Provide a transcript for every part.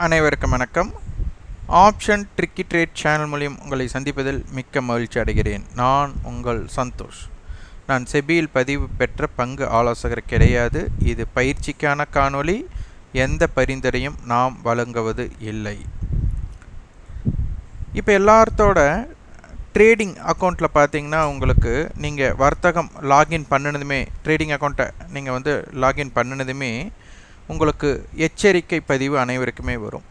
அனைவருக்கும் வணக்கம். Option tricky trade channel மூலியம் உங்களை சந்திப்பதில் மிக்க மகிழ்ச்சி அடைகிறேன். நான் உங்கள் சந்தோஷ். நான் செபியில் பதிவு பெற்ற பங்கு ஆலோசகர் கிடையாது. இது பயிற்சிக்கான காணொளி. எந்த பரிந்துரையும் நாம் வழங்குவது இல்லை. இப்போ எல்லாத்தோட ட்ரேடிங் அக்கௌண்ட்டில் பார்த்தீங்கன்னா உங்களுக்கு நீங்கள் வர்த்தகம் லாகின் பண்ணினதுமே ட்ரேடிங் அக்கௌண்ட்டை நீங்கள் வந்து லாகின் பண்ணினதுமே உங்களுக்கு எச்சரிக்கை பதிவு அனைவருக்குமே வரும்.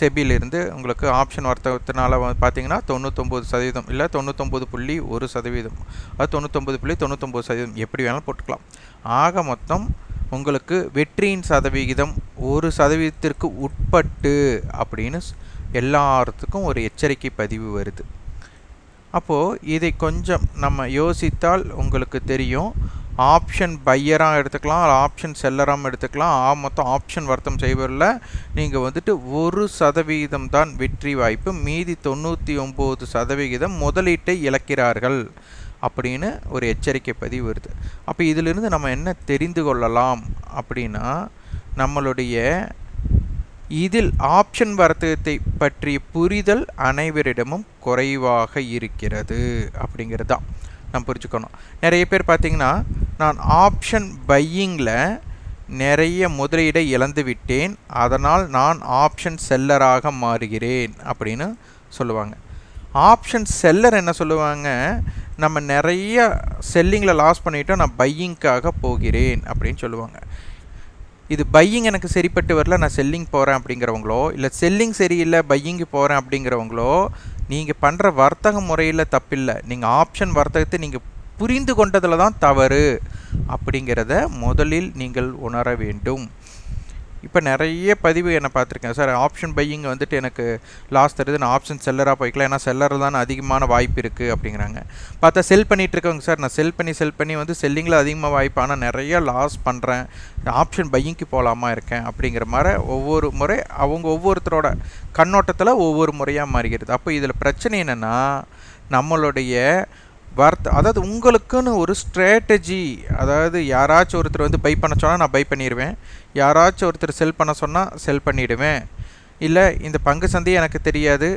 செபியிலிருந்து உங்களுக்கு ஆப்ஷன் வர்த்தகத்தினால் வந்து பார்த்தீங்கன்னா தொண்ணூத்தொம்பது சதவீதம் இல்லை தொண்ணூத்தொம்பது புள்ளி ஒரு சதவீதம். அது தொண்ணூத்தொம்பது புள்ளி தொண்ணூத்தொம்பது சதவீதம். எப்படி வேணாலும் போட்டுக்கலாம். ஆக மொத்தம் உங்களுக்கு வெற்றியின் சதவிகிதம் ஒரு சதவீதத்திற்கு உட்பட்டு அப்படின்னு எல்லாத்துக்கும் ஒரு எச்சரிக்கை பதிவு வருது. அப்போது இதை கொஞ்சம் நம்ம யோசித்தால் உங்களுக்கு தெரியும். ஆப்ஷன் பையராக எடுத்துக்கலாம் ஆப்ஷன் செல்லராகவும் எடுத்துக்கலாம். ஆ மொத்தம் ஆப்ஷன் வர்த்தம் செய்வதில் நீங்கள் வந்துட்டு ஒரு சதவிகிதம் தான் வெற்றி வாய்ப்பு. மீதி தொண்ணூற்றி ஒம்பது சதவிகிதம் முதலீட்டை இழக்கிறார்கள் அப்படின்னு ஒரு எச்சரிக்கை பதிவு வருது. அப்போ இதிலிருந்து நம்ம என்ன தெரிந்து கொள்ளலாம் அப்படின்னா நம்மளுடைய இதில் ஆப்ஷன் வர்த்தகத்தை பற்றிய புரிதல் அனைவரிடமும் குறைவாக இருக்கிறது அப்படிங்கிறது தான். நம்ம புரிஞ்சுக்கணும். நிறைய பேர் பார்த்திங்கன்னா நான் ஆப்ஷன் பையிங்கில் நிறைய முதலீடை இழந்து விட்டேன். அதனால் நான் ஆப்ஷன் செல்லராக மாறுகிறேன் அப்படின்னு சொல்லுவாங்க. ஆப்ஷன் செல்லர் என்ன சொல்லுவாங்க? நம்ம நிறைய செல்லிங்கில் லாஸ் பண்ணிவிட்டோம் நான் பையிங்க்காக போகிறேன் அப்படின்னு சொல்லுவாங்க. இது பையிங் எனக்கு சரிப்பட்டு வரல நான் செல்லிங் போகிறேன் அப்படிங்கிறவங்களோ இல்லை செல்லிங் சரியில்லை பையிங்கு போகிறேன் அப்படிங்கிறவங்களோ நீங்கள் பண்ணுற வர்த்தக முறையில் தப்பில்லை. நீங்கள் ஆப்ஷன் வர்த்தகத்தை நீங்கள் புரிந்து கொண்டதில் தான் தவறு. அப்படிங்கிறத முதலில் நீங்கள் உணர வேண்டும். இப்போ நிறைய பதிவு என்ன பார்த்துருக்கேன். சார் ஆப்ஷன் பையிங் வந்துட்டு எனக்கு லாஸ் தருது. நான் ஆப்ஷன் செல்லராக போய்க்கலாம். ஏன்னா செல்லரில் தான் அதிகமான வாய்ப்பு இருக்குது அப்படிங்கிறாங்க. பார்த்தா செல் பண்ணிகிட்டு இருக்கவங்க சார் நான் செல் பண்ணி செல் பண்ணி வந்து செல்லிங்கில் அதிகமாக வாய்ப்பு. ஆனால் நிறைய லாஸ் பண்ணுறேன் ஆப்ஷன் பையிங்க்கு போகலாமா இருக்கேன் அப்படிங்கிற மாதிரி ஒவ்வொரு முறை அவங்க ஒவ்வொருத்தரோட கண்ணோட்டத்தில் ஒவ்வொரு முறையாக மாறுகிறது அப்போ இதில் பிரச்சனை என்னென்னா நம்மளுடைய வார்த்தை அதாவது உங்களுக்குன்னு ஒரு ஸ்ட்ராட்டஜி அதாவது யாராச்சும் ஒருத்தர் வந்து பை பண்ண சொன்னால் நான் பை பண்ணிடுவேன் யாராச்சும் ஒருத்தர் செல் பண்ண சொன்னால் செல் பண்ணிவிடுவேன் இல்லை இந்த பங்கு சந்தை எனக்கு தெரியாது.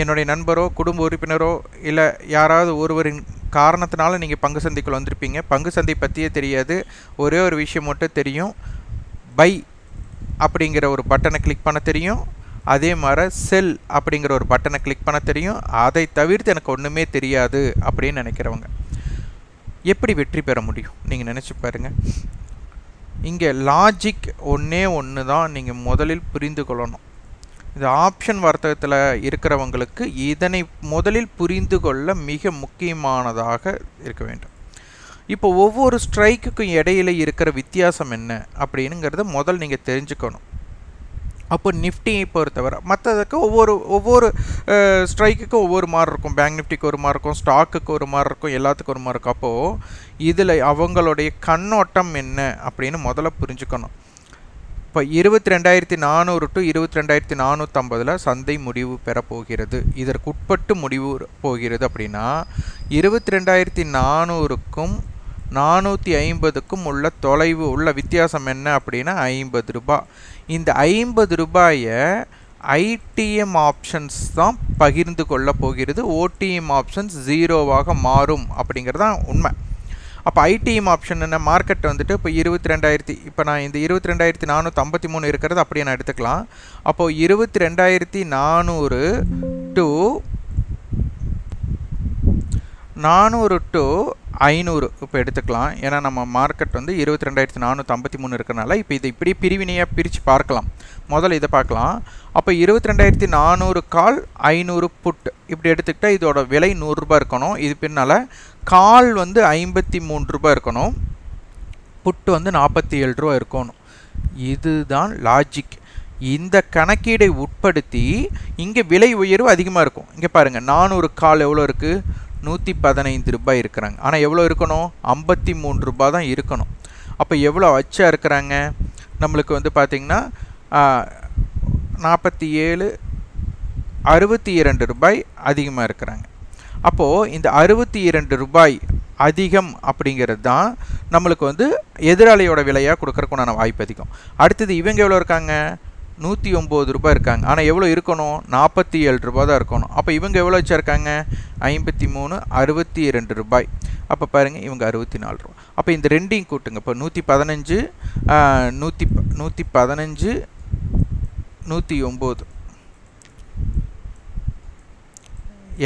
என்னுடைய நண்பரோ குடும்ப உறுப்பினரோ இல்லை யாராவது ஒருவரின் காரணத்தினால நீங்கள் பங்கு சந்தைக்குள் வந்திருப்பீங்க. பங்கு சந்தை பற்றியே தெரியாது. ஒரே ஒரு விஷயம் மட்டும் தெரியும். பை அப்படிங்கிற ஒரு பட்டனை கிளிக் பண்ண தெரியும். அதே மாதிரி செல் அப்படிங்கிற ஒரு பட்டனை கிளிக் பண்ண தெரியும். அதை தவிர்த்து எனக்கு ஒன்றுமே தெரியாது அப்படின்னு நினைக்கிறவங்க. எப்படி வெற்றி பெற முடியும்? நீங்கள் நினச்சி பாருங்கள் இங்கே லாஜிக் ஒன்றே ஒன்று தான் நீங்கள் முதலில் புரிந்து கொள்ளணும். இந்த ஆப்ஷன் வர்த்தகத்தில் இருக்கிறவங்களுக்கு இதனை முதலில் புரிந்து கொள்ள மிக முக்கியமானதாக இருக்க வேண்டும். இப்போ ஒவ்வொரு ஸ்ட்ரைக்குக்கும் இடையில இருக்கிற வித்தியாசம் என்ன அப்படிங்கிறத முதல் நீங்கள் தெரிஞ்சுக்கணும். அப்போ நிஃப்டியை பொறுத்தவரை மற்றதுக்கு ஒவ்வொரு ஒவ்வொரு ஸ்ட்ரைக்குக்கும் ஒவ்வொரு மாதிரி இருக்கும். பேங்க் நிஃப்டிக்கு ஒரு மாதிரி இருக்கும். ஸ்டாக்குக்கு ஒரு மாதிரி இருக்கும். எல்லாத்துக்கும் ஒரு மாதிரி இருக்கும் அப்போது இதில் அவங்களுடைய கண்ணோட்டம் என்ன அப்படின்னு முதல்ல புரிஞ்சுக்கணும். இப்போ இருபத்தி ரெண்டாயிரத்தி நானூறு டு இருபத்தி ரெண்டாயிரத்தி நானூற்றம்பதில் சந்தை முடிவு பெறப்போகிறது. இதற்கு உட்பட்டு முடிவு போகிறது அப்படின்னா இருபத்தி ரெண்டாயிரத்தி நானூறுக்கும் நானூற்றி ஐம்பதுக்கும் உள்ள தொலைவு உள்ள வித்தியாசம் என்ன அப்படின்னா ஐம்பது ரூபாய் இந்த ஐம்பது ரூபாயை ஐடிஎம் ஆப்ஷன்ஸ் தான் பகிர்ந்து கொள்ள போகிறது. ஓடிஎம் ஆப்ஷன்ஸ் ஜீரோவாக மாறும் அப்படிங்கிறது தான் உண்மை. அப்போ ஐடிஎம் ஆப்ஷன் என்ன? மார்க்கெட் வந்துட்டு இப்போ இருபத்தி ரெண்டாயிரத்தி இப்போ நான் இந்த இருபத்தி ரெண்டாயிரத்தி நானூற்றி ஐம்பத்தி மூணு இருக்கிறது அப்படியே நான் எடுத்துக்கலாம். அப்போது இருபத்தி ரெண்டாயிரத்தி நானூறு டு நானூறு டு ஐநூறு இப்போ எடுத்துக்கலாம். ஏன்னா நம்ம மார்க்கெட் வந்து இருபத்தி ரெண்டாயிரத்தி நானூற்றி ஐம்பத்தி மூணு இருக்கிறனால இப்போ இதை இப்படி பிரிவினையாக பிரித்து பார்க்கலாம். முதல்ல இதை பார்க்கலாம். அப்போ இருபத்தி ரெண்டாயிரத்தி நானூறு கால் ஐநூறு புட். இப்படி எடுத்துக்கிட்டால் இதோட விலை நூறுரூபா இருக்கணும். இது பின்னால் கால் வந்து ஐம்பத்தி மூணு ரூபா இருக்கணும். புட்டு வந்து நாற்பத்தி ஏழு ரூபா இருக்கணும். இதுதான் லாஜிக் இந்த கணக்கீடை உட்படுத்தி இங்கே விலை உயர்வு அதிகமாக இருக்கும். இங்கே பாருங்கள் நானூறு கால் எவ்வளோ இருக்குது நூற்றி பதினைந்து ரூபாய் இருக்கிறாங்க. ஆனால் எவ்வளோ இருக்கணும்? ஐம்பத்தி மூணு ரூபாய் தான் இருக்கணும். அப்போ எவ்வளோ அச்சா இருக்கிறாங்க? நம்மளுக்கு வந்து பார்த்திங்கன்னா நாற்பத்தி ஏழு அறுபத்தி இரண்டு ரூபாய் அதிகமாக இருக்கிறாங்க. அப்போது இந்த அறுபத்தி இரண்டு ரூபாய் அதிகம் அப்படிங்கிறது தான் நம்மளுக்கு வந்து எதிராளியோட விலையாக கொடுக்கறக்குண்டான வாய்ப்பு அதிகம். அடுத்தது இவங்க எவ்வளோ இருக்காங்க? நூற்றி ஒம்பது ரூபாய் இருக்காங்க. ஆனால் எவ்வளோ இருக்கணும்? நாற்பத்தி ஏழு ரூபாய் தான் இருக்கணும். அப்போ இவங்க எவ்வளோ வச்சுருக்காங்க? ஐம்பத்தி மூணு அறுபத்தி ரெண்டு ரூபாய். அப்போ பாருங்கள் இவங்க அறுபத்தி நாலு ரூபா அப்போ இந்த ரெண்டையும் கூட்டுங்க. இப்போ நூற்றி பதினஞ்சு நூற்றி நூற்றி பதினஞ்சு நூற்றி ஒம்பது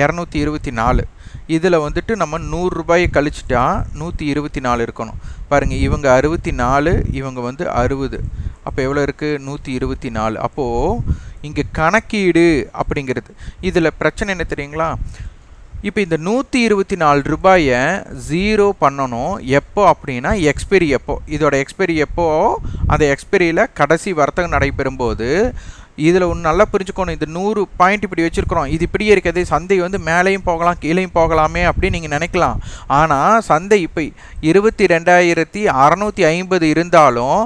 இரநூத்தி இருபத்தி நாலு. இதில் வந்துட்டு நம்ம நூறுரூபாயை கழிச்சிட்டா நூற்றி இருபத்தி நாலு இருக்கணும். பாருங்கள் இவங்க அறுபத்தி நாலு இவங்க வந்து அறுபது. அப்போ எவ்வளோ இருக்குது நூற்றி இருபத்தி நாலு. அப்போது இங்கே கணக்கீடு அப்படிங்கிறது. இதில் பிரச்சனை என்ன தெரியுங்களா? இப்போ இந்த நூற்றி இருபத்தி நாலு ரூபாயை ஜீரோ பண்ணணும். எப்போ அப்படின்னா எக்ஸ்பெரி எப்போ? இதோட எக்ஸ்பெரி எப்போ? அந்த எக்ஸ்பெரியில் கடைசி வர்த்தகம் நடைபெறும்போது இதில் ஒன்று நல்லா புரிஞ்சுக்கணும். இது நூறு பாயிண்ட் இப்படி வச்சுருக்குறோம். இது இப்படியே இருக்கிறது. சந்தை வந்து மேலேயும் போகலாம் கீழேயும் போகலாமே அப்படின்னு நீங்கள் நினைக்கலாம். ஆனால் சந்தை இப்போ இருபத்தி ரெண்டாயிரத்தி அறநூற்றி ஐம்பது இருந்தாலும்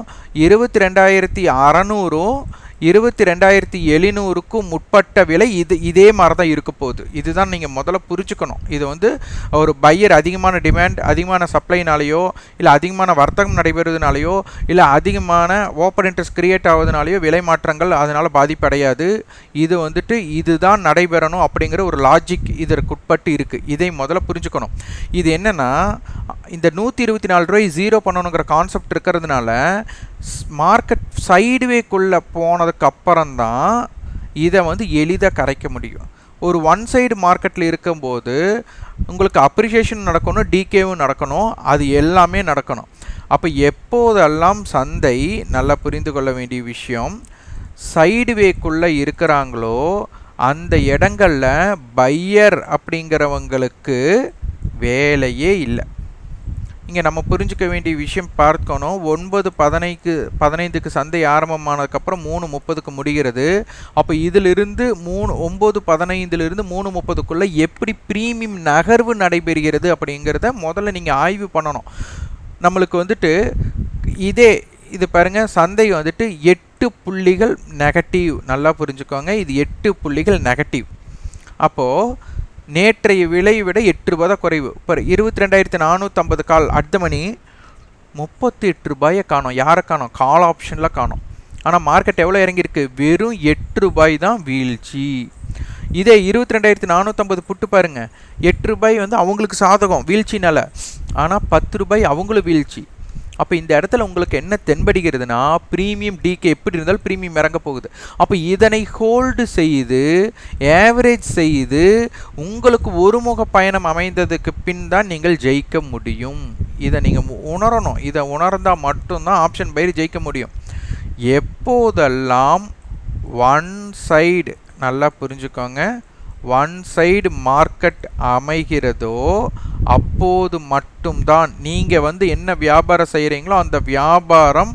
இருபத்தி ரெண்டாயிரத்தி அறநூறும் இருபத்தி ரெண்டாயிரத்தி எழுநூறுக்கும் முற்பட்ட விலை இது இதே மாதிரி தான் இருக்க போகுது. இதுதான் நீங்கள் முதல்ல புரிஞ்சுக்கணும். இது வந்து ஒரு பையர் அதிகமான டிமாண்ட் அதிகமான சப்ளைனாலேயோ இல்லை அதிகமான வர்த்தகம் நடைபெறுவதனாலேயோ இல்லை அதிகமான ஓப்பன் இன்ட்ரெஸ்ட் கிரியேட் ஆகுதுனாலேயோ விலை மாற்றங்கள் அதனால் பாதிப்படையாது இது வந்துட்டு இதுதான் நடைபெறணும் அப்படிங்கிற ஒரு லாஜிக் இதற்கு உட்பட்டு இருக்குது இதை முதல்ல புரிஞ்சுக்கணும். இது என்னென்னா இந்த நூற்றி இருபத்தி நாலு ரூபாய் ஜீரோ பண்ணணுங்கிற கான்செப்ட் இருக்கிறதுனால மார்க்கெட் சைடுவேக்குள்ளே போனதுக்கு அப்புறம்தான் இதை வந்து எளிதாக கரைக்க முடியும். ஒரு ஒன் சைடு மார்க்கெட்டில் இருக்கும்போது உங்களுக்கு அப்ரிஷியேஷன் நடக்கணும் டிகேவும் நடக்கணும் அது எல்லாமே நடக்கணும். அப்போ எப்போதெல்லாம் சந்தை நல்லா புரிந்து கொள்ள வேண்டிய விஷயம் சைடுவேக்குள்ளே இருக்கிறாங்களோ அந்த இடங்களில் பையர் அப்படிங்கிறவங்களுக்கு வேலையே இல்லை. இங்கே நம்ம புரிஞ்சுக்க வேண்டிய விஷயம் பார்க்கணும். ஒன்பது பதினைக்கு பதினைந்துக்கு சந்தை ஆரம்பமானதுக்கப்புறம் மூணு முப்பதுக்கு முடிகிறது. அப்போ இதிலிருந்து மூணு ஒம்பது பதினைந்துலேருந்து மூணு முப்பதுக்குள்ளே எப்படி ப்ரீமியம் நகர்வு நடைபெறுகிறது அப்படிங்கிறத முதல்ல நீங்கள் ஆய்வு பண்ணணும். நம்மளுக்கு வந்துட்டு இதே இது பாருங்கள் சந்தை வந்துட்டு எட்டு புள்ளிகள் நெகட்டிவ். நல்லா புரிஞ்சுக்கோங்க இது எட்டு புள்ளிகள் நெகட்டிவ். அப்போது நேற்றைய விலையை விட எட்டு ரூபாய் தான் குறைவு. பர் இருபத்தி ரெண்டாயிரத்தி நானூற்றம்பது கால் அடுத்த மணி முப்பத்தி எட்டு ரூபாயை காணும். யாரை காணும்? கால் ஆப்ஷனில் காணும். ஆனால் மார்க்கெட் எவ்வளோ இறங்கியிருக்கு? வெறும் எட்டு ரூபாய் தான் வீழ்ச்சி. இதே இருபத்தி ரெண்டாயிரத்தி நானூற்றம்பது புட்டு பாருங்கள் எட்டு ரூபாய் வந்து அவங்களுக்கு சாதகம் வீழ்ச்சினால. ஆனால் பத்து ரூபாய் அவங்களும் வீழ்ச்சி. அப்போ இந்த இடத்துல உங்களுக்கு என்ன தென்படுகிறதுனா ப்ரீமியம் டிகே எப்படி இருந்தாலும் ப்ரீமியம் இறங்க போகுது. அப்போ இதனை ஹோல்டு செய்து ஏவரேஜ் செய்து உங்களுக்கு ஒருமுக பயணம் அமைந்ததுக்கு பின் தான் நீங்கள் ஜெயிக்க முடியும். இதை நீங்கள் உணரணும். இதை உணர்ந்தால் மட்டும்தான் ஆப்ஷன் பயிர் ஜெயிக்க முடியும். எப்போதெல்லாம் ஒன் சைடு நல்லா புரிஞ்சுக்கோங்க. ஒன் சைடு மார்க்கெட் அமைகிறதோ அப்போது மட்டும்தான். நீங்கள் வந்து என்ன வியாபாரம் செய்கிறீங்களோ அந்த வியாபாரம்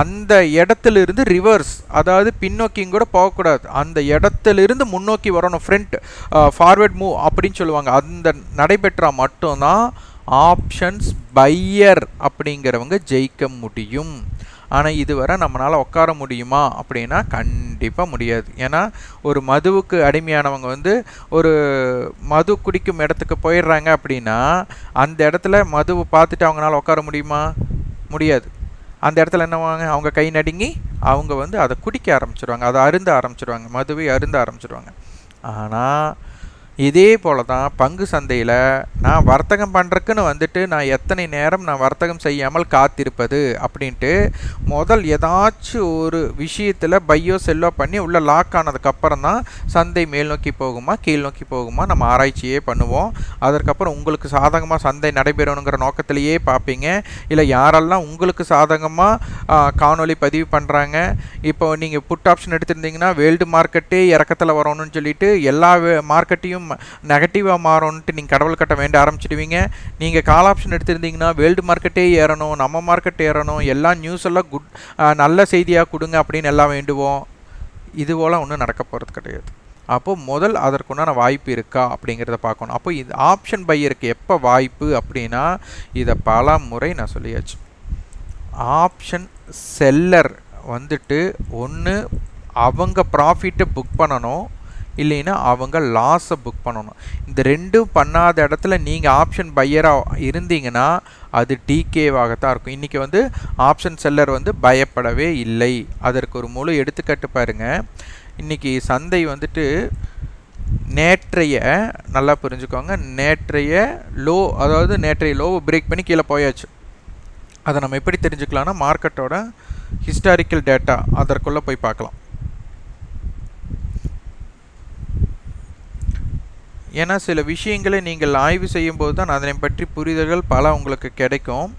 அந்த இடத்துலேருந்து ரிவர்ஸ் அதாவது பின்னோக்கியும் கூட போகக்கூடாது. அந்த இடத்துலேருந்து முன்னோக்கி வரணும் ஃப்ரண்ட் ஃபார்வேர்ட் மூவ் அப்படின்னு சொல்லுவாங்க. அந்த நடைபெற்றால் மட்டும்தான் ஆப்ஷன்ஸ் பையர் அப்படிங்கிறவங்க ஜெயிக்க முடியும். ஆனால் இதுவரை நம்மளால் உட்கார முடியுமா? அப்படின்னா கண்டிப்பாக முடியாது. ஏன்னா ஒரு மதுவுக்கு அடிமையானவங்க வந்து ஒரு மது குடிக்கும் இடத்துக்கு போயிடுறாங்க அப்படின்னா அந்த இடத்துல மதுவை பார்த்துட்டு அவங்களால உட்கார முடியுமா? முடியாது. அந்த இடத்துல என்னவாங்க? அவங்க கை நடுங்கி அவங்க வந்து அதை குடிக்க ஆரம்பிச்சிடுவாங்க அதை அருந்த ஆரம்பிச்சிடுவாங்க மதுவை அருந்த ஆரம்பிச்சிடுவாங்க ஆனால் இதே போல தான் பங்கு சந்தையில் நான் வர்த்தகம் பண்ணுறக்குன்னு வந்துட்டு நான் எத்தனை நேரம் நான் வர்த்தகம் செய்யாமல் காத்திருப்பது அப்படின்ட்டு முதல் ஏதாச்சும் ஒரு விஷயத்தில் பையோ செல்லோ பண்ணி உள்ளே லாக் ஆனதுக்கப்புறம் தான் சந்தை மேல் நோக்கி போகுமா கீழ் நோக்கி போகுமா நம்ம ஆராய்ச்சியே பண்ணுவோம். அதற்கப்புறம் உங்களுக்கு சாதகமாக சந்தை நடைபெறணுங்கிற நோக்கத்திலேயே பார்ப்பீங்க. இல்லை யாரெல்லாம் உங்களுக்கு சாதகமாக காணொலி பதிவு பண்ணுறாங்க இப்போ நீங்கள் புட் ஆப்ஷன் எடுத்திருந்தீங்கன்னா வேர்ல்டு மார்க்கெட்டே இறக்கத்தில் வரணும்னு சொல்லிட்டு எல்லா மார்க்கெட்டையும் நெகட்டிவாக மாறும்ன்ட்டு நீங்கள் கடவுள் கட்ட வேண்ட ஆரம்பிச்சிடுவீங்க. நீங்கள் கால் ஆப்ஷன் எடுத்திருந்தீங்கன்னா வேர்ல்டு மார்க்கெட்டே ஏறணும் நம்ம மார்க்கெட் ஏறணும் எல்லா நியூஸ் எல்லாம் குட் நல்ல செய்தியாக கொடுங்க அப்படின்னு எல்லாம் வேண்டுவோம். இது போல் ஒன்றும் நடக்க போகிறது கிடையாது. அப்போது முதல் அதற்குண்டான வாய்ப்பு இருக்கா அப்படிங்கிறத பார்க்கணும். அப்போ இது ஆப்ஷன் பையருக்கு எப்போ வாய்ப்பு அப்படின்னா இதை பல முறை நான் சொல்லியாச்சு. ஆப்ஷன் செல்லர் வந்துட்டு ஒன்று அவங்க ப்ராஃபிட்டை புக் பண்ணணும். இல்லைன்னா அவங்க லாஸை புக் பண்ணணும். இந்த ரெண்டும் பண்ணாத இடத்துல நீங்கள் ஆப்ஷன் பையராக இருந்தீங்கன்னா அது டிகேவாகத்தான் இருக்கும். இன்றைக்கி வந்து ஆப்ஷன் செல்லர் வந்து பயப்படவே இல்லை. அதற்கு ஒரு முழு எடுத்துக்காட்டு பாருங்கள் இன்றைக்கி சந்தை வந்துட்டு நேற்றைய நல்லா புரிஞ்சுக்கோங்க. நேற்றைய லோ அதாவது நேற்றைய லோவை பிரேக் பண்ணி கீழே போயாச்சு. அதை நம்ம எப்படி தெரிஞ்சுக்கலாம்னா மார்க்கெட்டோட ஹிஸ்டாரிக்கல் டேட்டா அதற்குள்ளே போய் பார்க்கலாம். ஏன்னா சில விஷயங்களை நீங்கள் ஆய்வு செய்யும்போது தான் அதனை பற்றி புரிதல்கள் பல உங்களுக்கு கிடைக்கும்.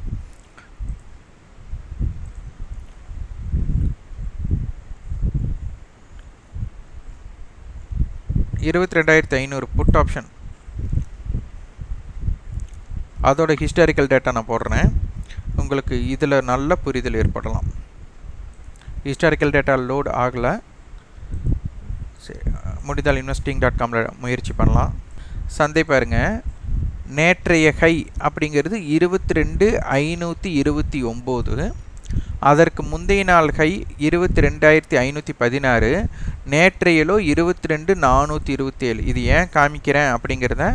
இருபத்தி ரெண்டாயிரத்தி ஐநூறு புட் ஆப்ஷன் அதோட ஹிஸ்டாரிக்கல் டேட்டா நான் போடுறேன். உங்களுக்கு இதில் நல்ல புரிதல் ஏற்படலாம். ஹிஸ்டாரிக்கல் டேட்டா லோட் ஆகலை. சரி முடிந்தால் இன்வெஸ்டிங் டாட் காமில் முயற்சி பண்ணலாம். சந்தை பாருங்கள் நேற்றைய ஹை அப்படிங்கிறது இருபத்தி ரெண்டு ஐநூற்றி இருபத்தி ஒம்பது. அதற்கு முந்தைய நாள் ஹை இருபத்தி ரெண்டாயிரத்தி ஐநூற்றி பதினாறு. நேற்றையலோ இருபத்தி ரெண்டு நானூற்றி இருபத்தி ஏழு இது ஏன் காமிக்கிறேன் அப்படிங்கிறத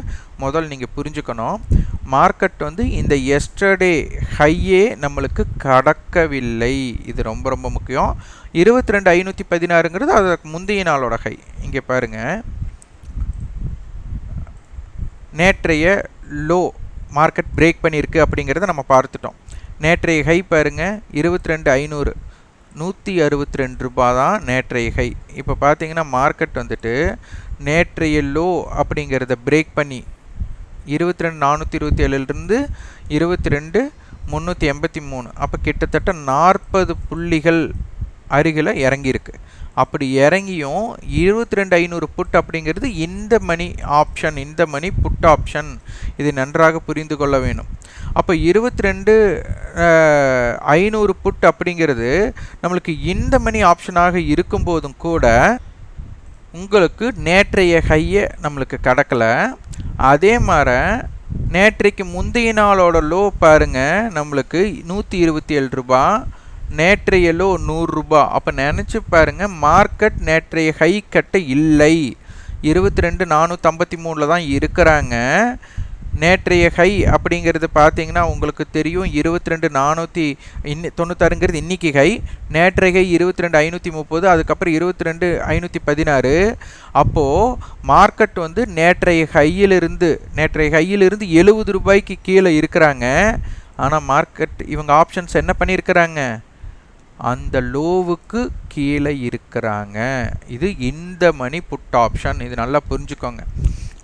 முதல் நீங்கள் புரிஞ்சுக்கணும். மார்க்கெட் வந்து இந்த எஸ்டர்டே ஹையே நம்மளுக்கு கடக்கவில்லை. இது ரொம்ப ரொம்ப முக்கியம். இருபத்தி ரெண்டு ஐநூற்றி பதினாறுங்கிறது அதற்கு முந்தைய நாளோட ஹை. இங்கே பாருங்கள் நேற்றைய லோ மார்க்கெட் பிரேக் பண்ணியிருக்கு அப்படிங்கிறத நம்ம பார்த்துட்டோம். நேற்றைய ஹை பாருங்கள் இருபத்தி ரெண்டு ஐநூறு. நூற்றி அறுபத்தி ரெண்டு ரூபா தான் நேற்றைய ஹை இப்போ பார்த்தீங்கன்னா மார்க்கெட் வந்துட்டு நேற்றைய லோ அப்படிங்கிறத பிரேக் பண்ணி இருபத்தி ரெண்டு நானூற்றி இருபத்தி ஏழுலேருந்து இருபத்தி ரெண்டு முந்நூற்றி எண்பத்தி மூணு. அப்போ கிட்டத்தட்ட நாற்பது புள்ளிகள் அருகில் இறங்கியிருக்கு. அப்படி இறங்கியும் இருபத்தி ரெண்டு ஐநூறு புட் அப்படிங்கிறது இந்த மணி ஆப்ஷன் இந்த மணி புட் ஆப்ஷன் இது நன்றாக புரிந்து கொள்ள வேணும். அப்போ இருபத்தி ரெண்டு ஐநூறு புட் அப்படிங்கிறது நம்மளுக்கு இந்த மணி ஆப்ஷனாக இருக்கும்போதும் கூட உங்களுக்கு நேற்றைய ஹையை நம்மளுக்கு கடக்கலை. அதே மாதிரி நேற்றைக்கு முந்தைய நாளோட லோ பாருங்கள் நம்மளுக்கு நூற்றி இருபத்தி ஏழு ரூபா. நேற்றையலோ நூறுரூபா அப்போ நினச்சி பாருங்கள் மார்க்கெட் நேற்றைய ஹை கட்ட இல்லை. இருபத்தி ரெண்டு நானூற்றம்பத்தி மூணில் தான் இருக்கிறாங்க. நேற்றைய ஹை அப்படிங்கிறது பார்த்தீங்கன்னா உங்களுக்கு தெரியும் இருபத்தி ரெண்டு நானூற்றி இன்னி தொண்ணூத்தாறுங்கிறது இன்றைக்கி ஹை நேற்றைய ஹை இருபத்தி ரெண்டு ஐநூற்றி முப்பது அதுக்கப்புறம் இருபத்தி ரெண்டு ஐநூற்றி பதினாறு அப்போது மார்க்கெட் வந்து நேற்றைய ஹையிலிருந்து நேற்றைய ஹையிலிருந்து எழுபது ரூபாய்க்கு கீழே இருக்கிறாங்க. ஆனால் மார்க்கெட் இவங்க ஆப்ஷன்ஸ் என்ன பண்ணியிருக்கிறாங்க? அந்த லோவுக்கு கீழே இருக்கிறாங்க. இது இந்த மணி புட் ஆப்ஷன் இது நல்லா புரிஞ்சுக்கோங்க.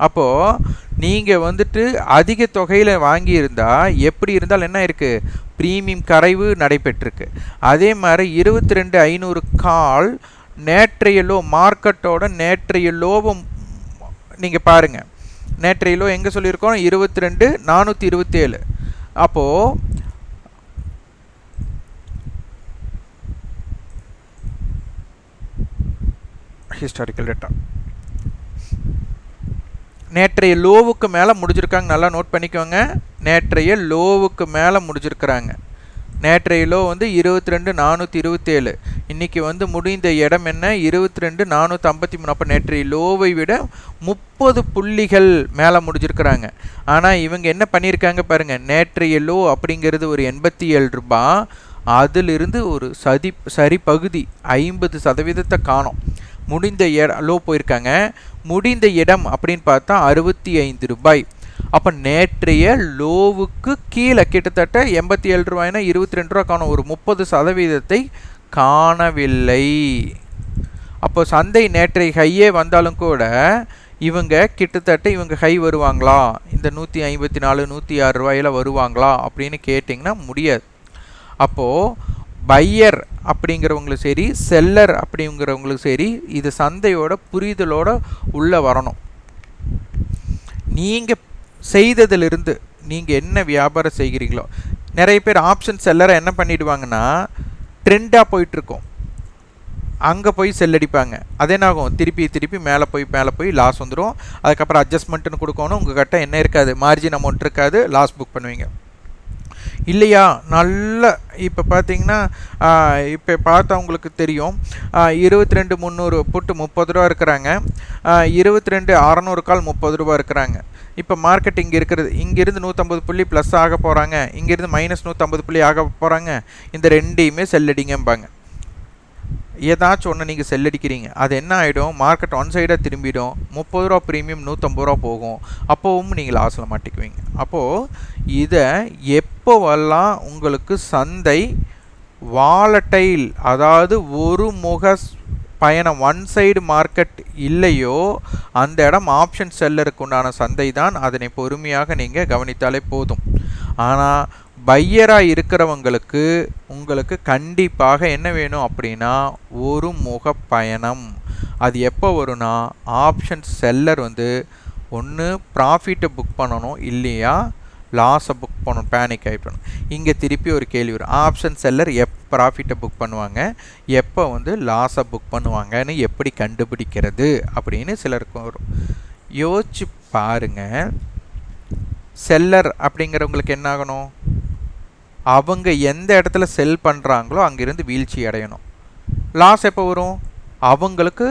அப்போது நீங்கள் வந்துட்டு அதிக தொகையில் வாங்கியிருந்தால் எப்படி இருந்தால் என்ன இருக்குது ப்ரீமியம் கரைவு நடைபெற்றிருக்கு. அதே மாதிரி இருபத்தி ரெண்டு ஐநூறு கால் நேற்றைய லோ மார்க்கெட்டோட நேற்றைய லோவும் நீங்கள் பாருங்கள் நேற்றைய லோ எங்கே சொல்லியிருக்கோம்? இருபத்தி ரெண்டு நானூற்றி இருபத்தேழு. அப்போது ஹிஸ்டாரிக்கல் டேட்டா நேற்றைய லோவுக்கு மேலே முடிஞ்சிருக்காங்க. நல்லா நோட் பண்ணிக்கோங்க. நேற்றைய லோவுக்கு மேலே முடிஞ்சிருக்கிறாங்க. நேற்றைய லோ வந்து இருபத்தி ரெண்டு நானூற்றி இருபத்தேழு. இன்றைக்கி வந்து முடிந்த இடம் என்ன? இருபத்தி ரெண்டு நானூற்றி ஐம்பத்தி மூணு. அப்போ நேற்றைய லோவை விட முப்பது புள்ளிகள் மேலே முடிஞ்சிருக்கிறாங்க. ஆனால் இவங்க என்ன பண்ணியிருக்காங்க பாருங்கள் நேற்றைய லோ அப்படிங்கிறது ஒரு எண்பத்தி ஏழு ரூபா. அதிலிருந்து ஒரு சதி சரி பகுதி ஐம்பது சதவீதத்தை காணும். முடிந்த இடம் லோ போயிருக்காங்க. முடிந்த இடம் அப்படின்னு பார்த்தா அறுபத்தி ஐந்து ரூபாய். அப்போ நேற்றைய லோவுக்கு கீழே கிட்டத்தட்ட எண்பத்தி ஏழு ரூபாய்னா இருபத்தி ரெண்டு ரூபாக்கான ஒரு முப்பது சதவீதத்தை காணவில்லை. அப்போ சந்தை நேற்றைய ஹையே வந்தாலும் கூட இவங்க கிட்டத்தட்ட இவங்க ஹை வருவாங்களா? இந்த நூற்றி ஐம்பத்தி நாலு நூற்றி ஆறு ரூபாயில் வருவாங்களா? அப்படின்னு கேட்டிங்கன்னா முடியாது. அப்போது பையர் அப்படிங்கிறவங்களும் சரி செல்லர் அப்படிங்கிறவங்களும் சரி இது சந்தையோட புரிதலோட உள்ளே வரணும். நீங்கள் செய்ததிலிருந்து நீங்கள் என்ன வியாபாரம் செய்கிறீங்களோ நிறைய பேர் ஆப்ஷன் செல்லரை என்ன பண்ணிடுவாங்கன்னா ட்ரெண்டாக போயிட்டுருக்கோம். அங்கே போய் செல்லடிப்பாங்க அது என்ன ஆகும்? திருப்பி திருப்பி மேலே போய் மேலே போய் லாஸ் வந்துடும் அதுக்கப்புறம் அட்ஜஸ்ட்மெண்ட்டுன்னு கொடுக்கணும். உங்கள் கிட்ட என்ன இருக்காது? மார்ஜின் அமௌண்ட் இருக்காது. லாஸ் புக் பண்ணுவீங்க. இல்லையா? நல்ல இப்போ பார்த்தீங்கன்னா இப்போ பார்த்தா உங்களுக்கு தெரியும். இருபத்தி ரெண்டு முந்நூறு புட்டு முப்பது ரூபா இருக்கிறாங்க. இருபத்தி ரெண்டு அறநூறு கால் முப்பது ரூபா இருக்கிறாங்க. இப்போ மார்க்கெட் இங்கே இருக்கிறது இங்கேருந்து நூற்றம்பது புள்ளி ப்ளஸ் ஆக போகிறாங்க இங்கேருந்து மைனஸ் நூற்றம்பது புள்ளி ஆக போகிறாங்க இந்த ரெண்டையுமே செல்லடிங்கம்பாங்க ஏதாச்சும் ஒன்று நீங்கள் செல்லடிக்கிறீங்க அது என்ன ஆகிடும் மார்க்கெட் ஒன் சைடாக திரும்பிடும். முப்பது ரூபா ப்ரீமியம் நூற்றம்பது ரூபா போகும். அப்போவும் நீங்கள் லாஸில் மாட்டிக்குவீங்க. அப்போது இதை எப் எப்போவெல்லாம் உங்களுக்கு சந்தை வாலட்டைல் அதாவது ஒரு முக பயணம் ஒன் சைடு மார்க்கெட் இல்லையோ அந்த இடம் ஆப்ஷன் செல்லருக்கு உண்டான சந்தை தான். அதனை பொறுமையாக நீங்கள் கவனித்தாலே போதும். ஆனால் பையராக இருக்கிறவங்களுக்கு உங்களுக்கு கண்டிப்பாக என்ன வேணும் அப்படின்னா ஒரு முக பயணம். அது எப்போ வரும்னா ஆப்ஷன் செல்லர் வந்து ஒன்று ப்ராஃபிட்டை புக் பண்ணணும் இல்லையா? லாஸை புக் பண்ணணும் பேனிக் ஆகிட்டணும் இங்கே திருப்பி ஒரு கேள்வி வரும். ஆப்ஷன் செல்லர் எப் ப்ராஃபிட்டை புக் பண்ணுவாங்க? எப்போ வந்து லாஸை புக் பண்ணுவாங்கன்னு எப்படி கண்டுபிடிக்கிறது அப்படின்னு சிலருக்கு வரும். யோசிச்சு பாருங்கள் செல்லர் அப்படிங்கிறவங்களுக்கு என்ன ஆகணும்? அவங்க எந்த இடத்துல செல் பண்ணுறாங்களோ அங்கேருந்து வீழ்ச்சி அடையணும். லாஸ் எப்போ வரும்? அவங்களுக்கு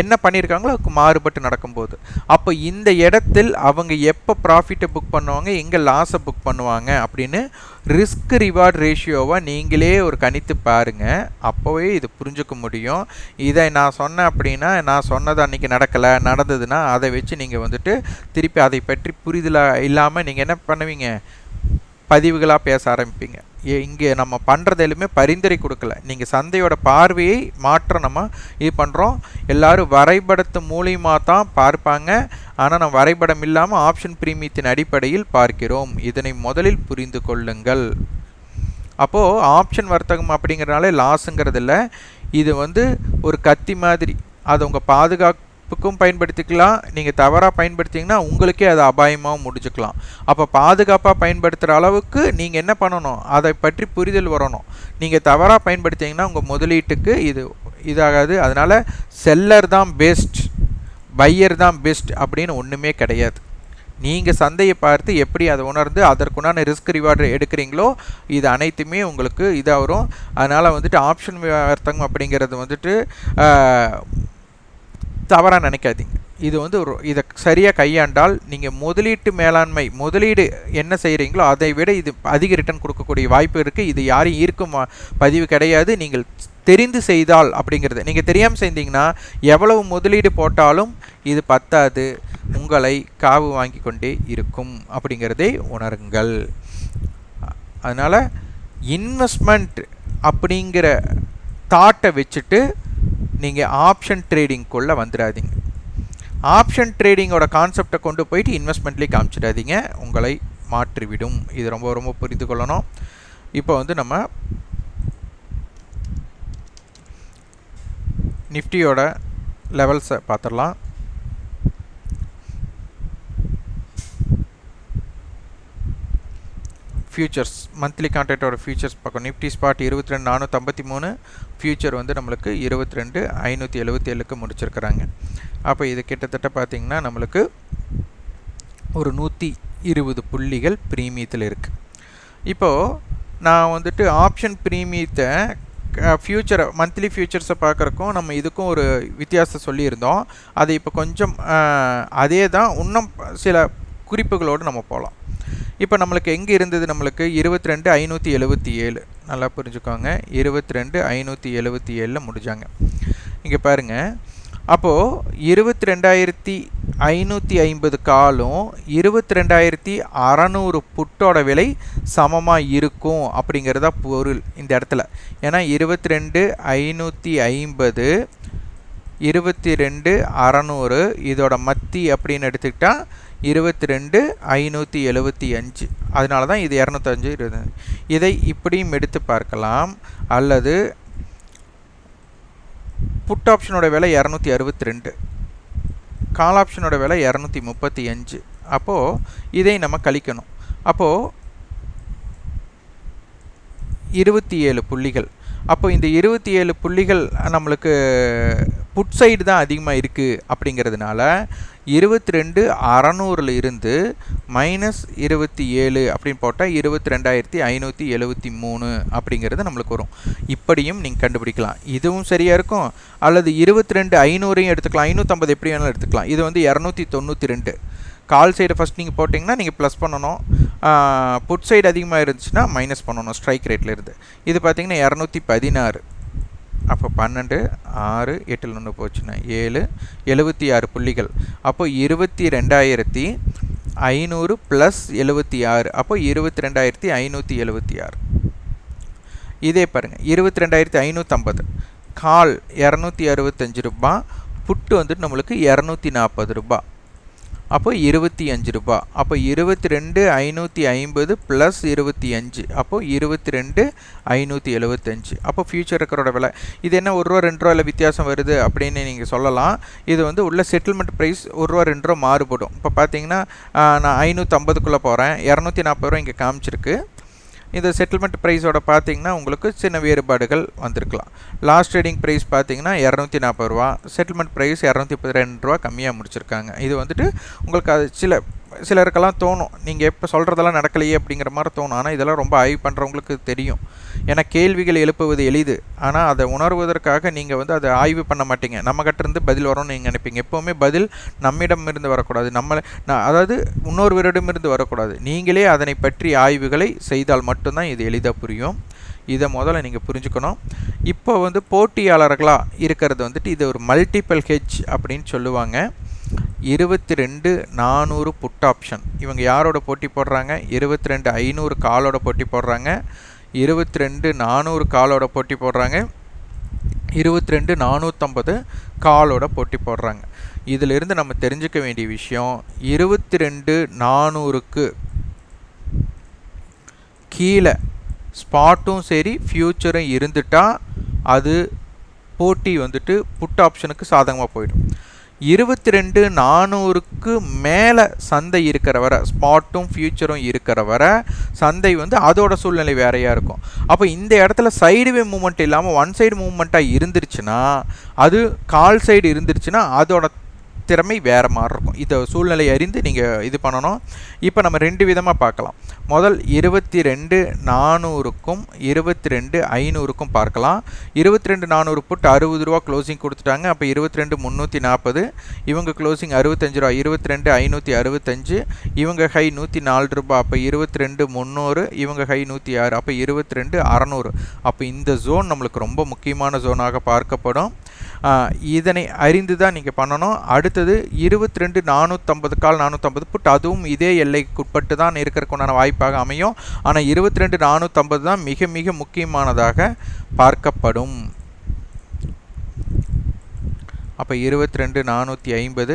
என்ன பண்ணியிருக்காங்களோ அதுக்கு மாறுபட்டு நடக்கும்போது. அப்போ இந்த இடத்தில் அவங்க எப்போ ப்ராஃபிட்டை புக் பண்ணுவாங்க எங்கே லாஸை புக் பண்ணுவாங்க அப்படின்னு ரிஸ்க் ரிவார்ட் ரேஷியோவை நீங்களே ஒரு கணித்து பாருங்கள் அப்போவே இது புரிஞ்சுக்க முடியும். இதை நான் சொன்னேன் அப்படின்னா நான் சொன்னது அன்றைக்கி நடக்கலை நடந்ததுன்னா அதை வச்சு நீங்கள் வந்துட்டு திருப்பி அதை பற்றி புரிதலாக இல்லாமல் நீங்கள் என்ன பண்ணுவீங்க? பதிவுகளாக பேச ஆரம்பிப்பீங்க. இங்கே நம்ம பண்ணுறது பரிந்துரை கொடுக்கல. நீங்கள் சந்தையோட பார்வையை மாற்ற நம்ம இது பண்ணுறோம் எல்லோரும் வரைபடத்து மூலியமாக தான் பார்ப்பாங்க. ஆனால் நம்ம வரைபடம் இல்லாமல் ஆப்ஷன் பிரீமியத்தின் அடிப்படையில் பார்க்கிறோம். இதனை முதலில் புரிந்து கொள்ளுங்கள். அப்போது ஆப்ஷன் வர்த்தகம் அப்படிங்கிறனால லாஸுங்கிறதில்ல இது வந்து ஒரு கத்தி மாதிரி. அது உங்கள் பாதுகாப்பு தப்புக்கும் பயன்படுத்திக்கலாம். நீங்கள் தவறாக பயன்படுத்திங்கன்னா உங்களுக்கே அது அபாயமாக முடிச்சுக்கலாம் அப்போ பாதுகாப்பாக பயன்படுத்துகிற அளவுக்கு நீங்கள் என்ன பண்ணணும்? அதை பற்றி புரிதல் வரணும். நீங்கள் தவறாக பயன்படுத்திங்கன்னா உங்கள் முதலீட்டுக்கு இது இதாகாது. அதனால் செல்லர் தான் பெஸ்ட் பையர் தான் பெஸ்ட் அப்படின்னு ஒன்றுமே கிடையாது. நீங்கள் சந்தையை பார்த்து எப்படி அதை உணர்ந்து அதற்குண்டான ரிஸ்க் ரிவார்டு எடுக்கிறீங்களோ இது அனைத்துமே உங்களுக்கு இதாக வரும் அதனால் வந்துட்டு ஆப்ஷன் வர்த்தகம் அப்படிங்கிறது வந்துட்டு தவறாக நினைக்காதீங்க. இது வந்து ஒரு இதை சரியாக கையாண்டால் நீங்கள் முதலீட்டு மேலாண்மை முதலீடு என்ன செய்கிறீங்களோ அதை விட இது அதிக ரிட்டர்ன் கொடுக்கக்கூடிய வாய்ப்பு இருக்குது இது யாரையும் ஈர்க்கும் பதிவு கிடையாது. நீங்கள் தெரிந்து செய்தால் அப்படிங்கிறது. நீங்கள் தெரியாமல் செய்தீங்கன்னா எவ்வளவு முதலீடு போட்டாலும் இது பத்தாது. உங்களை காவு வாங்கி கொண்டே இருக்கும் அப்படிங்கிறதை உணருங்கள். அதனால் இன்வெஸ்ட்மெண்ட் அப்படிங்கிற தாட்டை வச்சுட்டு நீங்கள் ஆப்ஷன் ட்ரேடிங்குள்ளே வந்துடாதீங்க ஆப்ஷன் ட்ரேடிங்கோட கான்செப்டை கொண்டு போயிட்டு இன்வெஸ்ட்மெண்ட்லேயே காமிச்சிடாதீங்க. உங்களை மாற்றிவிடும். இது ரொம்ப ரொம்ப புரிந்து கொள்ளணும். இப்போ வந்து நம்ம நிஃப்டியோட லெவல்ஸை பார்த்துடலாம். ஃபியூச்சர்ஸ் மந்த்லி கான்ட்ராக்டோட ஃபியூச்சர்ஸ் பார்க்கணும் நிஃப்டி ஸ்பாட் இருபத்தி ரெண்டு நானூற்றம்பத்தி மூணு ஃபியூச்சர் வந்து நம்மளுக்கு இருபத்தி ரெண்டு ஐநூற்றி எழுபத்தி ஏழுக்கு முடிச்சிருக்கிறாங்க. அப்போ இது கிட்டத்தட்ட பார்த்திங்கன்னா நம்மளுக்கு ஒரு நூற்றி இருபது புள்ளிகள் ப்ரீமியத்தில் இருக்குது இப்போது நான் வந்துட்டு ஆப்ஷன் ப்ரீமியத்தை ஃப்யூச்சரை மந்த்லி ஃப்யூச்சர்ஸை பார்க்குறக்கும் நம்ம இதுக்கும் ஒரு வித்தியாசம் சொல்லியிருந்தோம். அது இப்போ கொஞ்சம் அதே தான் இன்னும் சில குறிப்புகளோடு நம்ம போகலாம் இப்போ நம்மளுக்கு எங்கே இருந்தது நம்மளுக்கு? இருபத்தி ரெண்டு ஐநூற்றி எழுபத்தி ஏழு. நல்லா புரிஞ்சுக்கோங்க. இருபத்தி ரெண்டு ஐநூற்றி எழுபத்தி ஏழில் முடிஞ்சாங்க இங்கே பாருங்கள் அப்போது இருபத்தி ரெண்டாயிரத்தி ஐநூற்றி ஐம்பது காலும் இருபத்தி ரெண்டாயிரத்தி அறநூறு புட்டோட விலை சமமாக இருக்கும் அப்படிங்கிறதா பொருள் இந்த இடத்துல. ஏன்னா இருபத்தி ரெண்டு ஐநூற்றி ஐம்பது இருபத்தி ரெண்டு அறநூறு இதோட மத்தி அப்படின்னு எடுத்துக்கிட்டால் இருபத்தி ரெண்டு ஐநூற்றி எழுபத்தி அஞ்சு. அதனால தான் இது இரநூத்தஞ்சு இருபது இதை இப்படியும் எடுத்து பார்க்கலாம். அல்லது புட் ஆப்ஷனோட விலை இரநூத்தி அறுபத்தி ரெண்டு கால் ஆப்ஷனோட விலை இரநூத்தி முப்பத்தி அஞ்சு. அப்போது இதை நம்ம கழிக்கணும். அப்போது இருபத்தி ஏழு புள்ளிகள். அப்போ இந்த இருபத்தி ஏழு புள்ளிகள் நம்மளுக்கு புட் சைடு தான் அதிகமாக இருக்குது அப்படிங்கிறதுனால இருபத்தி ரெண்டு அறநூறில் இருந்து மைனஸ் இருபத்தி ஏழு அப்படின்னு போட்டால் இருபத்தி ரெண்டாயிரத்தி ஐநூற்றி எழுபத்தி மூணு அப்படிங்கிறது நம்மளுக்கு வரும். இப்படியும் நீங்கள் கண்டுபிடிக்கலாம். இதுவும் சரியாக இருக்கும்? அல்லது இருபத்தி ரெண்டு ஐநூறையும் எடுத்துக்கலாம். ஐநூற்றம்பது எப்படி வேணாலும் எடுத்துக்கலாம். இது வந்து இரநூத்தி தொண்ணூற்றி ரெண்டு. கால் சைடு ஃபஸ்ட் நீங்கள் போட்டிங்கன்னா நீங்கள் ப்ளஸ் பண்ணணும். புட் சைடு அதிகமாக இருந்துச்சுன்னா மைனஸ் பண்ணணும் ஸ்ட்ரைக் ரேட்டில் இருந்து. இது பார்த்தீங்கன்னா இரநூத்தி பதினாறு. அப்போ பன்னெண்டு ஆறு எட்டில் ஒன்று போச்சுன்னா ஏழு எழுபத்தி ஆறு புள்ளிகள். அப்போ இருபத்தி ரெண்டாயிரத்தி ஐநூறு ப்ளஸ் எழுபத்தி ஆறு அப்போ இருபத்தி ரெண்டாயிரத்தி ஐநூற்றி எழுபத்தி ஆறு இதே பாருங்கள் இருபத்தி ரெண்டாயிரத்தி ஐநூற்றம்பது கால் இரநூத்தி அறுபத்தஞ்சு ரூபா புட்டு வந்துட்டு நம்மளுக்கு இரநூத்தி நாற்பது ரூபா. அப்போ இருபத்தி அஞ்சு ரூபா. அப்போ இருபத்தி ரெண்டு ஐநூற்றி ஐம்பது ப்ளஸ் இருபத்தி அஞ்சு. அப்போது இருபத்தி ரெண்டு ஐநூற்றி எழுபத்தஞ்சு அப்போ ஃபியூச்சர் ரெக்கரோட விலை. இது என்ன ஒரு ரூபா ரெண்டு ரூபாயில் வித்தியாசம் வருது அப்படின்னு நீங்கள் சொல்லலாம். இது வந்து உள்ள செட்டில்மெண்ட் ப்ரைஸ் ஒரு ரூபா ரெண்டு ரூபா மாறுபடும். இப்போ பார்த்தீங்கன்னா நான் ஐநூற்றம்பதுக்குள்ளே போகிறேன் இரநூத்தி நாற்பது ரூபா இங்கே காமிச்சிருக்கு. இந்த செட்டில்மெண்ட் ப்ரைஸோட பார்த்தீங்கன்னா உங்களுக்கு சின்ன வேறுபாடுகள் வந்திருக்கலாம். லாஸ்ட் ட்ரேடிங் ப்ரைஸ் பார்த்தீங்கன்னா இரநூத்தி நாற்பது ரூபா. செட்டில்மெண்ட் ப்ரைஸ் இரநூத்தி முப்பத்தி ரெண்டு ரூபா கம்மியாக முடிச்சிருக்காங்க. இது வந்துட்டு உங்களுக்கு அது சில சிலருக்கெல்லாம் தோணும். நீங்கள் எப்போ சொல்கிறதெல்லாம் நடக்கலையே அப்படிங்கிற மாதிரி தோணும். ஆனால் இதெல்லாம் ரொம்ப ஆய்வு பண்ணுறவங்களுக்கு தெரியும். ஏன்னா கேள்விகள் எழுப்புவது எளிது. ஆனால் அதை உணர்வதற்காக நீங்கள் வந்து அதை ஆய்வு பண்ண மாட்டீங்க. நம்மகிட்டேருந்து பதில் வரும்னு நீங்கள் நினைப்பீங்க. எப்போவுமே பதில் நம்மிடம் இருந்து வரக்கூடாது. நம்மளை நான் அதாவது இன்னொருவரிடமிருந்து வரக்கூடாது. நீங்களே அதனை பற்றி ஆய்வுகளை செய்தால் மட்டும்தான் இது எளிதாக புரியும். இதை முதல்ல நீங்கள் புரிஞ்சுக்கணும். இப்போ வந்து போட்டியாளர்களாக இருக்கிறது வந்துட்டு இது ஒரு மல்டிபிள் ஹெச் அப்படின்னு சொல்லுவாங்க. இருபத்தி ரெண்டு நானூறு புட் ஆப்ஷன் இவங்க யாரோட போட்டி போடுறாங்க? இருபத்தி ரெண்டு ஐநூறு காலோட போட்டி போடுறாங்க. இருபத்தி ரெண்டு நானூறு காலோட போட்டி போடுறாங்க. இருபத்தி ரெண்டு நானூற்றம்பது காலோட போட்டி போடுறாங்க. இதிலிருந்து நம்ம தெரிஞ்சுக்க வேண்டிய விஷயம் இருபத்தி ரெண்டு நானூறுக்கு கீழே ஸ்பாட்டும் சரி ஃப்யூச்சரும் இருந்துட்டால் அது போட்டி வந்துட்டு புட் ஆப்ஷனுக்கு சாதகமாக போயிடும். இருபத்தி ரெண்டு நானூறுக்கு மேலே சந்தை இருக்கிற வர ஸ்பாட்டும் ஃப்யூச்சரும் இருக்கிற வர சந்தை வந்து அதோட சூழ்நிலை வேறையாக இருக்கும். அப்போ இந்த இடத்துல சைடுவே மூமெண்ட் இல்லாமல் ஒன் சைடு மூமெண்ட்டாக இருந்துருச்சுன்னா அது கால் சைடு இருந்துருச்சுன்னா அதோட திறமை வேறு மாதிரி இருக்கும். இதை சூழ்நிலை அறிந்து நீங்கள் இது பண்ணணும். இப்போ நம்ம ரெண்டு விதமாக பார்க்கலாம். முதல் இருபத்தி ரெண்டு நானூறுக்கும் இருபத்தி ரெண்டு ஐநூறுக்கும் பார்க்கலாம். இருபத்தி ரெண்டு நானூறு புட்டு அறுபது ரூபா க்ளோசிங் கொடுத்துட்டாங்க. அப்போ இருபத்தி ரெண்டு முந்நூற்றி நாற்பது இவங்க க்ளோசிங் அறுபத்தஞ்சு ரூபா. இருபத்தி ரெண்டு ஐநூற்றி அறுபத்தஞ்சு. இவங்க ஹை நூற்றி நாலு ரூபா. அப்போ இருபத்தி ரெண்டு முந்நூறு இவங்க ஹை நூற்றி ஆறு. அப்போ இருபத்தி ரெண்டு அறநூறு. அப்போ இந்த ஜோன் நம்மளுக்கு ரொம்ப முக்கியமான ஜோனாக பார்க்கப்படும். இதனை அறிந்து தான் நீங்கள் பண்ணணும். அடுத்தது இருபத்தி ரெண்டு நானூற்றம்பது கால் நானூற்றம்பது புட். அதுவும் இதே எல்லைக்குட்பட்டு தான் இருக்கிறக்குண்டான வாய்ப்பாக அமையும். ஆனால் இருபத்தி ரெண்டு நானூற்றம்பது தான் மிக மிக முக்கியமானதாக பார்க்கப்படும். அப்போ இருபத்தி ரெண்டு நானூற்றி ஐம்பது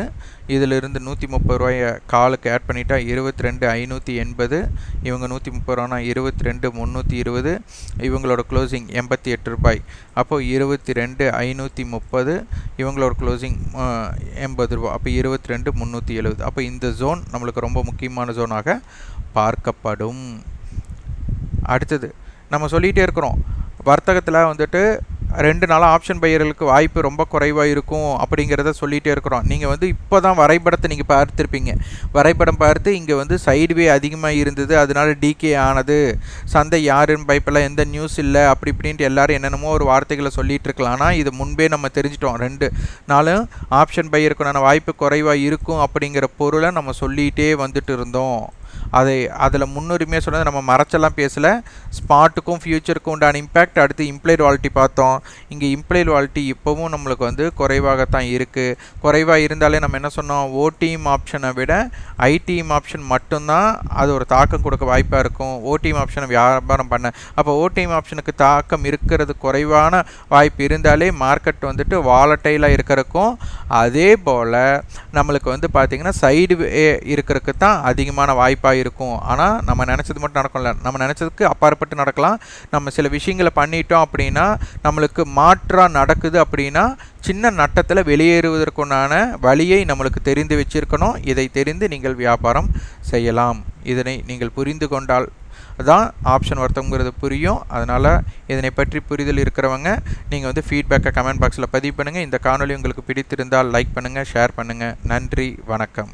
இதிலிருந்து நூற்றி முப்பது ரூபாயை காலுக்கு ஆட் பண்ணிட்டா இருபத்தி ரெண்டு ஐநூற்றி எண்பது இவங்க நூற்றி முப்பது ரூபானா இருபத்தி ரெண்டு முந்நூற்றி இருபது இவங்களோட க்ளோசிங் எண்பத்தி எட்டு ரூபாய். அப்போது இருபத்தி ரெண்டு ஐநூற்றி முப்பது இவங்களோட க்ளோசிங் எண்பது ரூபா. அப்போ இருபத்தி ரெண்டு முந்நூற்றி எழுபது. அப்போ இந்த ஜோன் நம்மளுக்கு ரொம்ப முக்கியமான ஜோனாக பார்க்கப்படும். அடுத்தது நம்ம சொல்லிகிட்டே இருக்கிறோம். வர்த்தகத்தில் வந்துட்டு ரெண்டு நாளாக ஆப்ஷன் பையர்களுக்கு வாய்ப்பு ரொம்ப குறைவாக இருக்கும் அப்படிங்கிறத சொல்லிகிட்டே இருக்கிறோம். நீங்கள் வந்து இப்போ தான் வரைபடத்தை நீங்கள் பார்த்துருப்பீங்க. வரைபடம் பார்த்து இங்கே வந்து சைடுவே அதிகமாக இருந்தது. அதனால டிகே ஆனது. சந்தை யாருன்னு பயப்பெல்லாம் எந்த நியூஸ் இல்லை. அப்படி இப்படின்ட்டு எல்லோரும் என்னென்னமோ ஒரு வார்த்தைகளை சொல்லிகிட்டு இருக்கலாம். ஆனால் இது முன்பே நம்ம தெரிஞ்சிட்டோம். ரெண்டு நாளும் ஆப்ஷன் பையருக்குண்டான வாய்ப்பு குறைவாக இருக்கும் அப்படிங்கிற பொருளை நம்ம சொல்லிகிட்டே வந்துட்டு இருந்தோம். அதை அதில் முன்னுரிமையாக சொன்னது நம்ம மறைச்செல்லாம் பேசலை. ஸ்பாட்டுக்கும் ஃப்யூச்சருக்கும் உண்டான இம்பேக்ட் அடுத்து இம்ப்ளைட் வாலிட்டி பார்த்தோம். இங்கே இம்ப்ளைட் வாலிட்டி இப்போவும் நம்மளுக்கு வந்து குறைவாகத்தான் இருக்குது குறைவாக இருந்தாலே நம்ம என்ன சொன்னோம்? ஓடிஎம் ஆப்ஷனை விட ஐடிஎம் ஆப்ஷன் மட்டும்தான் அது ஒரு தாக்கம் கொடுக்க வாய்ப்பாக இருக்கும். ஓடிஎம் ஆப்ஷனை வியாபாரம் பண்ண. அப்போ ஓடிஎம் ஆப்ஷனுக்கு தாக்கம் இருக்கிறது குறைவான வாய்ப்பு இருந்தாலே மார்க்கெட் வந்துட்டு வாலட்டைலாக இருக்கிறக்கும். அதே போல் நம்மளுக்கு வந்து பார்த்திங்கன்னா சைடு இருக்கிறதுக்கு தான் அதிகமான வாய்ப்பு கண்டிப்பாக இருக்கும் ஆனால் நம்ம நினச்சது மட்டும் நடக்கும்ல. நம்ம நினச்சதுக்கு அப்பாற்பட்டு நடக்கலாம். நம்ம சில விஷயங்களை பண்ணிட்டோம் அப்படின்னா நம்மளுக்கு மாற்றாக நடக்குது அப்படின்னா சின்ன நட்டத்தில் வெளியேறுவதற்குண்டான வழியை நம்மளுக்கு தெரிந்து வச்சிருக்கணும். இதை தெரிந்து நீங்கள் வியாபாரம் செய்யலாம். இதனை நீங்கள் புரிந்து கொண்டால் தான் ஆப்ஷன் வர்த்தகங்கிறது புரியும். அதனால் இதனை பற்றி புரிதல் இருக்கிறவங்க நீங்கள் வந்து ஃபீட்பேக்கை கமெண்ட் பாக்ஸில் பதிவு பண்ணுங்கள் இந்த காணொலி உங்களுக்கு பிடித்திருந்தால் லைக் பண்ணுங்கள் ஷேர் பண்ணுங்கள் நன்றி வணக்கம்.